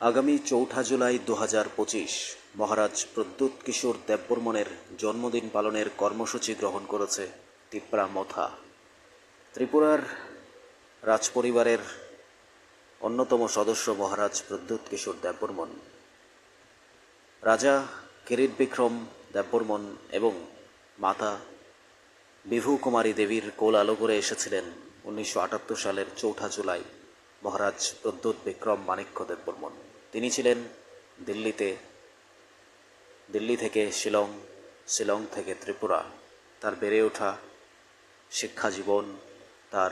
আগামী চৌঠা জুলাই দু হাজার পঁচিশ, মহারাজ প্রদ্যুৎ কিশোর দেববর্মনের জন্মদিন পালনের কর্মসূচি গ্রহণ করেছে তিপ্রা মথা। ত্রিপুরার রাজপরিবারের অন্যতম সদস্য মহারাজ প্রদ্যুৎ কিশোর দেববর্মন রাজা কিরিট বিক্রম দেববর্মন এবং মাতা বিভু কুমারী দেবীর কোল আলো করে এসেছিলেন উনিশশো আটাত্তর সালের চৌঠা জুলাই। মহারাজ প্রদ্যুৎ বিক্রম মাণিক্য দেববর্মন। তিনি ছিলেন দিল্লিতে, দিল্লি থেকে শিলং শিলং থেকে ত্রিপুরা। তার বেড়ে ওঠা শিক্ষা জীবন, তার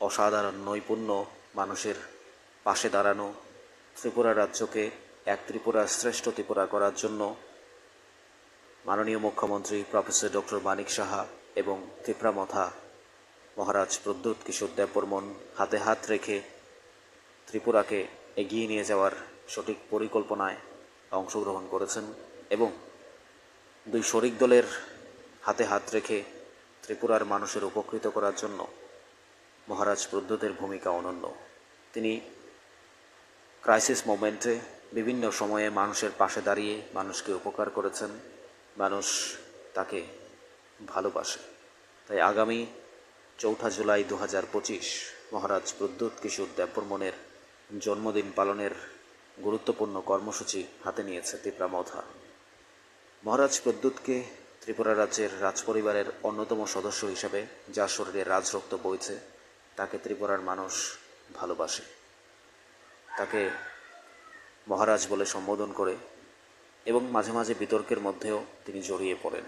অসাধারণ নৈপুণ্য মানুষের পাশে দাঁড়ানো, ত্রিপুরা রাজ্যকে এক ত্রিপুরা শ্রেষ্ঠ ত্রিপুরা করার জন্য মাননীয় মুখ্যমন্ত্রী প্রফেসর ডক্টর মানিক সাহা এবং ত্রিপুরা মথা মহারাজ প্রদ্যুৎ কিশোর দেববর্মন হাতে হাত রেখে ত্রিপুরাকে এগিয়ে নিয়ে যাওয়ার সঠিক পরিকল্পনায় অংশগ্রহণ করেছেন এবং দুই শরিক দলের হাতে হাত রেখে ত্রিপুরার মানুষের উপকৃত করার জন্য মহারাজ প্রদ্যুতের ভূমিকা অনন্য। তিনি ক্রাইসিস মোমেন্টে বিভিন্ন সময়ে মানুষের পাশে দাঁড়িয়ে মানুষকে উপকার করেছেন। মানুষ তাকে ভালোবাসে। তাই আগামী চৌঠা জুলাই দু হাজার পঁচিশ, মহারাজ প্রদ্যুৎ কিশোর দেববর্মনের জন্মদিন পালনের গুরুত্বপূর্ণ কর্মসূচি হাতে নিয়েছে ত্রিপুরা মথা মহারাজ প্রদ্যুৎকে ত্রিপুরা রাজ্যের রাজপরিবারের অন্যতম সদস্য হিসাবে যার শরীরে রাজরক্ত বইছে, তাকে ত্রিপুরার মানুষ ভালোবাসে। তাকে মহারাজ বলে সম্বোধন করে এবং মাঝে মাঝে বিতর্কের মধ্যেও তিনি জড়িয়ে পড়েন।